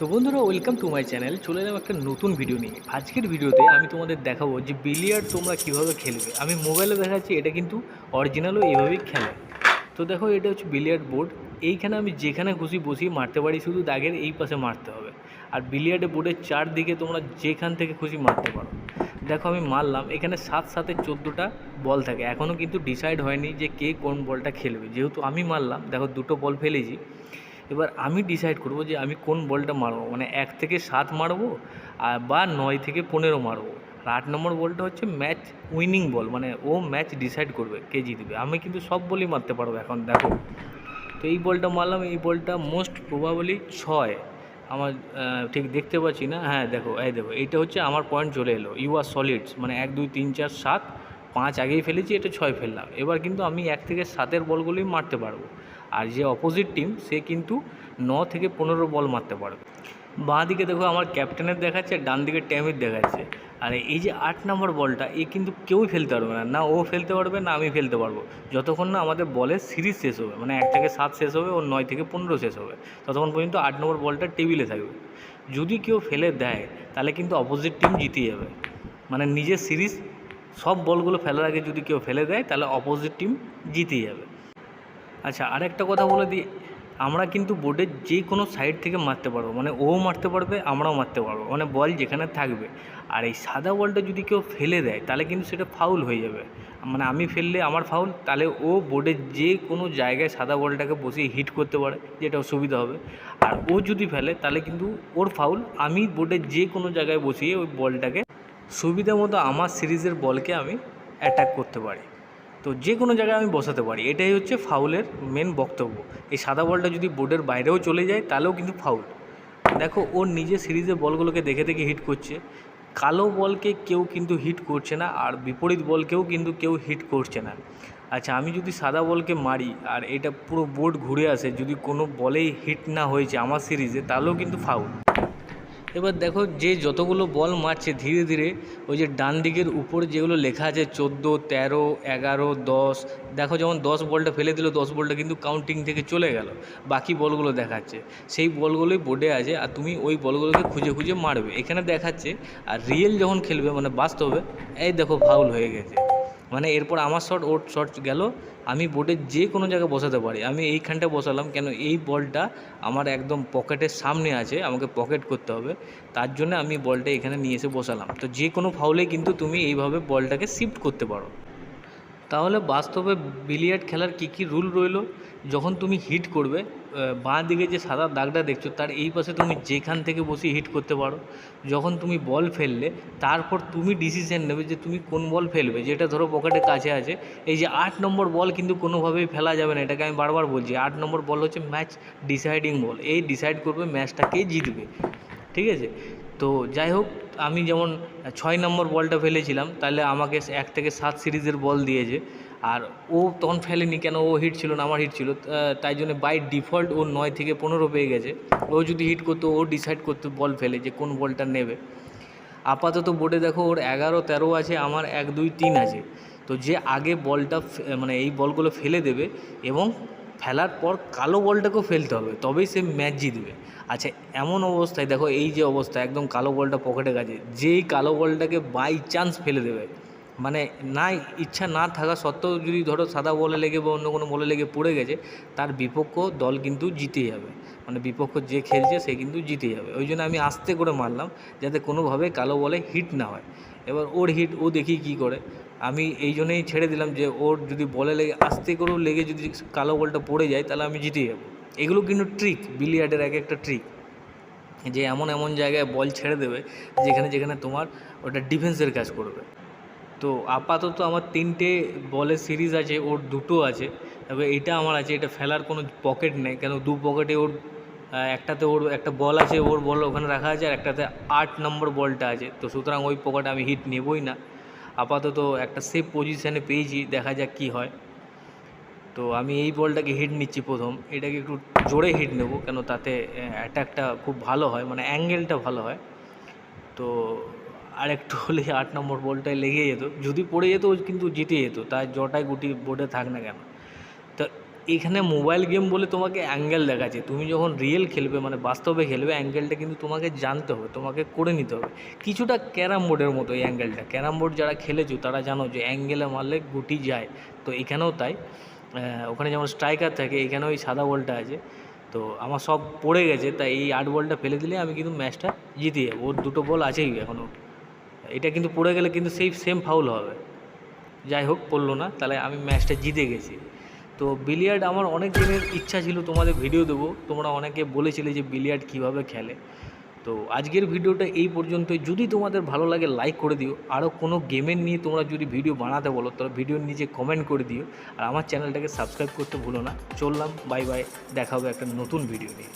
তো বন্ধুরা welcome to my channel চলে এলাম একটা নতুন ভিডিও নিয়ে। আজকের ভিডিওতে আমি তোমাদের দেখাবো যে বিলিয়ার্ড তোমরা কীভাবে খেলবে। আমি মোবাইলে দেখাচ্ছি, এটা কিন্তু অরিজিনালও এইভাবেই খেলে। তো দেখো, এটা হচ্ছে বিলিয়ার্ড বোর্ড এইখানে আমি যেখানে খুশি বসিয়ে মারতে পারি, শুধু দাগের এই পাশে মারতে হবে। আর বিলিয়ার্ডে বোর্ডের চারদিকে তোমরা যেখান থেকে খুশি মারতে পারো। দেখো, আমি মারলাম। এখানে সাত সাথে চোদ্দোটা বল থাকে। এখনও কিন্তু ডিসাইড হয়নি যে কে কোন বলটা খেলবে। যেহেতু আমি মারলাম, দেখো, দুটো বল ফেলেছি। এবার আমি ডিসাইড করব যে আমি কোন বলটা মারবো। মানে এক থেকে সাত মারবো, আর বা নয় থেকে পনেরো মারবো। আর আট নম্বর বলটা হচ্ছে ম্যাচ উইনিং বল মানে ও ম্যাচ ডিসাইড করবে কে জিতবে। আমি কিন্তু সব বলই মারতে পারব এখন, দেখো। তো এই বলটা মারলাম, এই বলটা মোস্ট প্রবাবলি ছয়। আমার ঠিক দেখতে পাচ্ছি না? হ্যাঁ দেখো, এই দেখো, এইটা হচ্ছে আমার পয়েন্ট চলে এলো। ইউ আর সলিডস মানে এক, দুই, তিন, চার, সাত, পাঁচ আগেই ফেলেছি, এটা ছয় ফেললাম। এবার কিন্তু আমি এক থেকে সাতের বলগুলোই মারতে পারব। আর যে অপোজিট টিম সে কিন্তু ন থেকে পনেরো বল মারতে পারবে। বাঁ দিকে দেখো আমার ক্যাপ্টেনের দেখাচ্ছে, আর ডান দিকে ট্যামির দেখাচ্ছে। আর এই যে আট নম্বর বলটা এ কিন্তু কেউই ফেলতে পারবে না। না ও ফেলতে পারবে, না আমি ফেলতে পারব। যতক্ষণ না আমাদের বলের সিরিজ শেষ হবে মানে এক থেকে সাত শেষ হবে, ও নয় থেকে পনেরো শেষ হবে, ততক্ষণ পর্যন্ত আট নম্বর বলটা টেবিলে থাকবে। যদি কেউ ফেলে দেয়, তাহলে কিন্তু অপোজিট টিম জিতে যাবে। মানে নিজের সিরিজ সব বলগুলো ফেলার আগে যদি কেউ ফেলে দেয়, তাহলে অপোজিট টিম জিতে যাবে। আচ্ছা আরেকটা কথা বলে দিই। আমরা কিন্তু বোর্ডের যে কোনো সাইড থেকে মারতে পারব। মানে ও মারতে পারবে, আমরাও মারতে পারব। মানে বল যেখানে থাকবে। আর এই সাদা বলটা যদি কেউ ফেলে দেয়, তাহলে কিন্তু সেটা ফাউল হয়ে যাবে। মানে আমি ফেললে আমার ফাউল তাহলে ও বোর্ডের যে কোনো জায়গায় সাদা বলটাকে বসিয়ে হিট করতে পারে, যেটা সুবিধা হবে। আর ও যদি ফেলে, তাহলে কিন্তু ওর ফাউল আমি বোর্ডের যে কোনো জায়গায় বসিয়ে ওই বলটাকে সুবিধা মতো আমার সিরিজের বলকে আমি অ্যাটাক করতে পারি। তো যে কোনো জায়গায় আমি বসাতে পারি। এটাই হচ্ছে ফাউলের মেন বক্তব্য। এই সাদা বলটা যদি বোর্ডের বাইরেও চলে যায়, তাহলেও কিন্তু ফাউল। দেখো ওর নিজে সিরিজে বলগুলোকে দেখে দেখে হিট করছে। কালো বলকে কেউ কিন্তু হিট করছে না, আর বিপরীত বলকেও কিন্তু কেউ হিট করছে না। আচ্ছা আমি যদি সাদা বলকে মারি, আর এটা পুরো বোর্ড ঘুরে আসে, যদি কোনো বলেই হিট না হয়েছে আমার সিরিজে, তাহলেও কিন্তু ফাউল। এবার দেখো যে যতগুলো বল মারছে ধীরে ধীরে, ওই যে ডান দিকের উপরে যেগুলো লেখা আছে চোদ্দ, তেরো, এগারো, দশ, দেখো যেমন দশ বলটা ফেলে দিল, দশ বলটা কিন্তু কাউন্টিং থেকে চলে গেল, বাকি বলগুলো দেখাচ্ছে। সেই বলগুলোই বোর্ডে আছে আর তুমি ওই বলগুলোকে খুঁজে খুঁজে মারবে। এখানে দেখাচ্ছে আর রিয়েল যখন খেলবে মানে বাস্তবে, এই দেখো ফাউল হয়ে গেছে। মানে এরপর আমার শট ওর শট গেল, আমি বোর্ডের যে কোনো জায়গায় বসাতে পারি। আমি এইখানটা বসালাম, কেন এই বলটা আমার একদম পকেটের সামনে আছে, আমাকে পকেট করতে হবে। তার জন্য আমি বলটা এখানে নিয়ে এসে বসালাম। তো যে কোনো ফাউলে কিন্তু তুমি এইভাবে বলটাকে শিফট করতে পারো। তাহলে বাস্তবে বিলিয়ার্ড খেলার কী কী রুল রইল? যখন তুমি হিট করবে বাঁ দিকে যে সাদা দাগটা দেখছ, তার এই পাশে তুমি যেখান থেকে বসে হিট করতে পারো। যখন তুমি বল ফেললে, তারপর তুমি ডিসিশন নেবে যে তুমি কোন বল ফেলবে। যেটা ধরো পকেটের কাছে আছে, এই যে আট নম্বর বল কিন্তু কোনোভাবেই ফেলা যাবে না। এটাকে আমি বারবার বলছি, আট নম্বর বল হচ্ছে ম্যাচ ডিসাইডিং বল এই ডিসাইড করবে ম্যাচটা কে জিতবে। ঠিক আছে? তো যাই হোক আমি যেমন ছয় নম্বর বলটা ফেলেছিলাম, তাহলে আমাকে এক থেকে সাত সিরিজের বল দিয়েছে। আর ও তখন ফেলেনি কেন? ও হিট ছিল না, আমার হিট ছিল। তাই জন্য বাই ডিফল্ট ও নয় থেকে পনেরো পেয়ে গেছে। ও যদি হিট করতো, ও ডিসাইড করতো বল ফেলে যে কোন বলটা নেবে। আপাতত বোর্ডে দেখো, ওর এগারো তেরো আছে, আমার এক দুই তিন আছে। তো যে আগে বলটা মানে এই বলগুলো ফেলে দেবে এবং ফেলার পর কালো বলটাকেও ফেলতে হবে, তবেই সে ম্যাচ জিতবে। আচ্ছা এমন অবস্থায় দেখো, এই যে অবস্থা, একদম কালো বলটা পকেটে গেছে, যেই কালো বলটাকে বাই চান্স ফেলে দেবে মানে না ইচ্ছা না থাকা সত্ত্বেও যদি ধরো সাদা বলে লেগে বা অন্য কোনো বলে লেগে পড়ে গেছে, তার বিপক্ষ দল কিন্তু জিতে যাবে মানে বিপক্ষ যে খেলছে সে কিন্তু জিতে যাবে, ওই জন্য আমি আস্তে করে মারলাম, যাতে কোনোভাবে কালো বলে হিট না হয়। এবার ওর হিট ও দেখি কী করে আমি এই জন্যই ছেড়ে দিলাম যে ওর যদি বলে লেগে, আস্তে করেও লেগে যদি কালো বলটা পড়ে যায়, তাহলে আমি জিতে যাব। এগুলো কিন্তু ট্রিক বিলিয়ার্ডের এক একটা ট্রিক যে এমন এমন জায়গায় বল ছেড়ে দেবে, যেখানে যেখানে তোমার ওটা ডিফেন্সের কাজ করবে। তো আপাতত আমার তিনটে বলের সিরিজ আছে, ওর দুটো আছে। তবে এটা আমার আছে, এটা ফেলার কোনো পকেট নেই, কেন দু পকেটে ওর একটাতে ওর একটা বল আছে, ওর বল ওখানে রাখা আছে, আর একটাতে আট নম্বর বলটা আছে। তো সুতরাং ওই পকেটে আমি হিট নেবই না। আপাতত একটা সেফ পজিশানে পেয়েছি, দেখা যাক কি হয়। তো আমি এই বলটাকে হিট নিচ্ছি প্রথম। এটাকে একটু জোরে হিট নেব, কেন তাতে অ্যাটাকটা খুব ভালো হয় মানে অ্যাঙ্গেলটা ভালো হয়। তো আর একটু হলে আট নম্বর বলটায় লেগে যেত। যদি পড়ে যেত, কিন্তু জিতে যেত। তার জটায় গুটি বোর্ডে থাক না কেন। এখানে মোবাইল গেম বলে তোমাকে অ্যাঙ্গেল দেখাচ্ছে। তুমি যখন রিয়েল খেলবে মানে বাস্তবে খেলবে অ্যাঙ্গেলটা কিন্তু তোমাকে জানতে হবে, তোমাকে করে নিতে হবে। কিছুটা ক্যারাম বোর্ডের মতো এই অ্যাঙ্গেলটা ক্যারাম বোর্ড যারা খেলেছো, তারা জানো যে অ্যাঙ্গেলে মারলে গুটি যায়। তো এখানেও তাই। ওখানে যেমন স্ট্রাইকার থাকে এখানে ওই সাদা বলটা আছে। তো আমার সব পড়ে গেছে, তাই এই আট বলটা ফেলে দিলে আমি কিন্তু ম্যাচটা জিতে যাব। ওর দুটো বল আছেই এখনও এটা কিন্তু পড়ে গেলে কিন্তু সেই সেম ফাউল হবে। যাই হোক, পড়ল না। তাহলে আমি ম্যাচটা জিতে গেছি। তো বিলিয়ার্ড আমার অনেক দিনের ইচ্ছা ছিল তোমাদের ভিডিও দেবো। তোমরা অনেকে বলেছিলে যে বিলিয়ার্ড কীভাবে খেলে। তো আজকের ভিডিওটা এই পর্যন্ত যদি তোমাদের ভালো লাগে লাইক করে দিও। আরও কোনো গেমের নিয়ে তোমরা যদি ভিডিও বানাতে বলো, তাহলে ভিডিওর নিচে কমেন্ট করে দিও। আর আমার চ্যানেলটাকে সাবস্ক্রাইব করতে ভুলো না। চললাম বাই বাই দেখা হবে একটা নতুন ভিডিও নিয়ে।